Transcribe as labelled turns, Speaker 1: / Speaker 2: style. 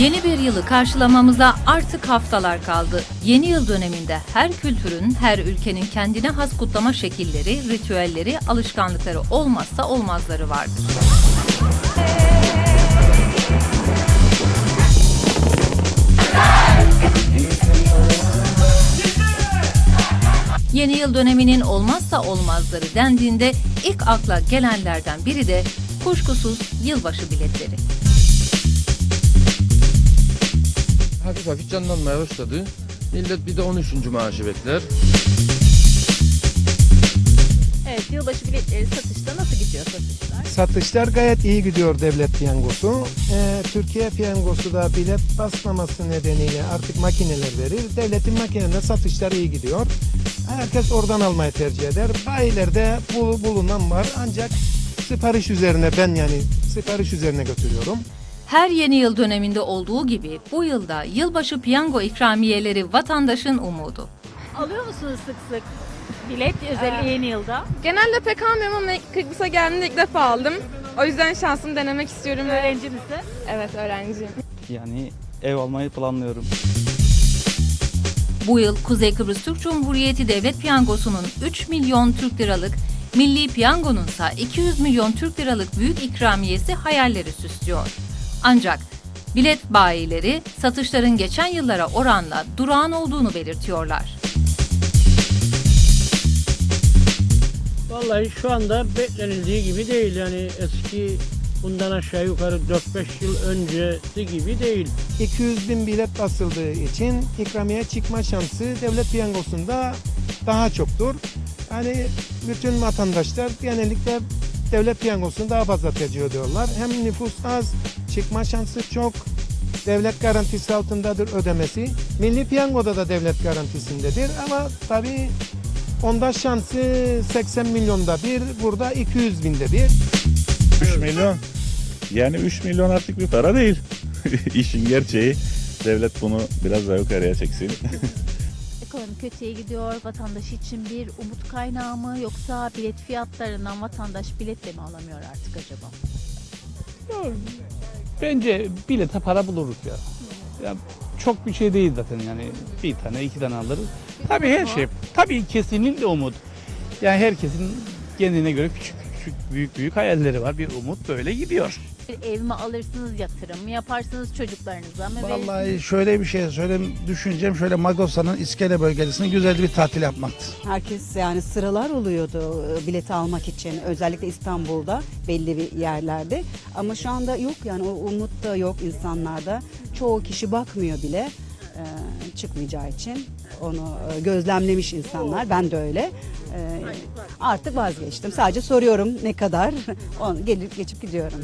Speaker 1: Yeni bir yılı karşılamamıza artık haftalar kaldı. Yeni yıl döneminde her kültürün, her ülkenin kendine has kutlama şekilleri, ritüelleri, alışkanlıkları olmazsa olmazları vardır. Yeni yıl döneminin olmazsa olmazları dendiğinde ilk akla gelenlerden biri de kuşkusuz yılbaşı biletleri.
Speaker 2: Hafif hafif canlanmaya başladı. Millet bir de 13. maaşı bekler.
Speaker 3: Evet, yılbaşı biletleri satışta nasıl gidiyor satışlar?
Speaker 4: Satışlar gayet iyi gidiyor devlet piyangosu. Ee, Türkiye piyangosu da bilet basmaması nedeniyle artık makineler verir. Devletin makinelerinde satışlar iyi gidiyor. Herkes oradan almayı tercih eder. Bayilerde bul- bulunan var ancak sipariş üzerine ben yani sipariş üzerine götürüyorum.
Speaker 1: Her yeni yıl döneminde olduğu gibi bu yılda yılbaşı piyango ikramiyeleri vatandaşın umudu.
Speaker 3: Alıyor musunuz sık sık bilet özellikle yeni yılda?
Speaker 5: Genelde pek almıyorum ama Kıbrıs'a geldiğimde ilk defa aldım. O yüzden şansımı denemek istiyorum.
Speaker 3: Öğrenci misin?
Speaker 5: Evet öğrenciyim.
Speaker 6: Yani ev almayı planlıyorum.
Speaker 1: Bu yıl Kuzey Kıbrıs Türk Cumhuriyeti Devlet Piyangosu'nun 3 milyon Türk liralık, Milli Piyango'nun ise 200 milyon Türk liralık büyük ikramiyesi hayalleri süslüyor. Ancak bilet bayileri satışların geçen yıllara oranla durağan olduğunu belirtiyorlar.
Speaker 7: Vallahi şu anda beklenildiği gibi değil. Yani eski bundan aşağı yukarı 4-5 yıl öncesi gibi değil.
Speaker 4: 200 bin bilet basıldığı için ikramiye çıkma şansı devlet piyangosunda daha çoktur. Yani bütün vatandaşlar genellikle devlet piyangosunu daha fazla tercih ediyorlar. Hem nüfus az, çıkma şansı çok, devlet garantisi altındadır ödemesi. Milli piyangoda da devlet garantisindedir ama tabii onda şansı 80 milyonda bir, burada 200 binde bir.
Speaker 8: 3 milyon. Yani 3 milyon artık bir para değil. İşin gerçeği devlet bunu biraz daha yukarıya çeksin.
Speaker 9: Ekonomi kötüye gidiyor. Vatandaş için bir umut kaynağı mı yoksa bilet fiyatlarından vatandaş bilet de mi alamıyor artık acaba?
Speaker 10: Bence bilete para buluruz ya. ya. Çok bir şey değil zaten yani bir tane iki tane alırız. Tabii her şey. Tabii kesinlikle umut. Yani herkesin kendine göre küçük küçük büyük büyük hayalleri var. Bir umut böyle gidiyor.
Speaker 9: Bir ev mi alırsınız, yatırım mı yaparsınız çocuklarınıza mı verirsiniz?
Speaker 11: Vallahi şöyle bir şey söyleyeyim. Düşüncem şöyle Magosa'nın iskele bölgesinde güzel bir tatil yapmaktır.
Speaker 12: Herkes yani sıralar oluyordu e, bileti almak için özellikle İstanbul'da belli bir yerlerde ama şu anda yok yani o umut da yok insanlarda çoğu kişi bakmıyor bile çıkmayacağı için onu e, gözlemlemiş insanlar. Ben de öyle. E, artık vazgeçtim. Sadece soruyorum ne kadar. Onu gelip geçip gidiyorum.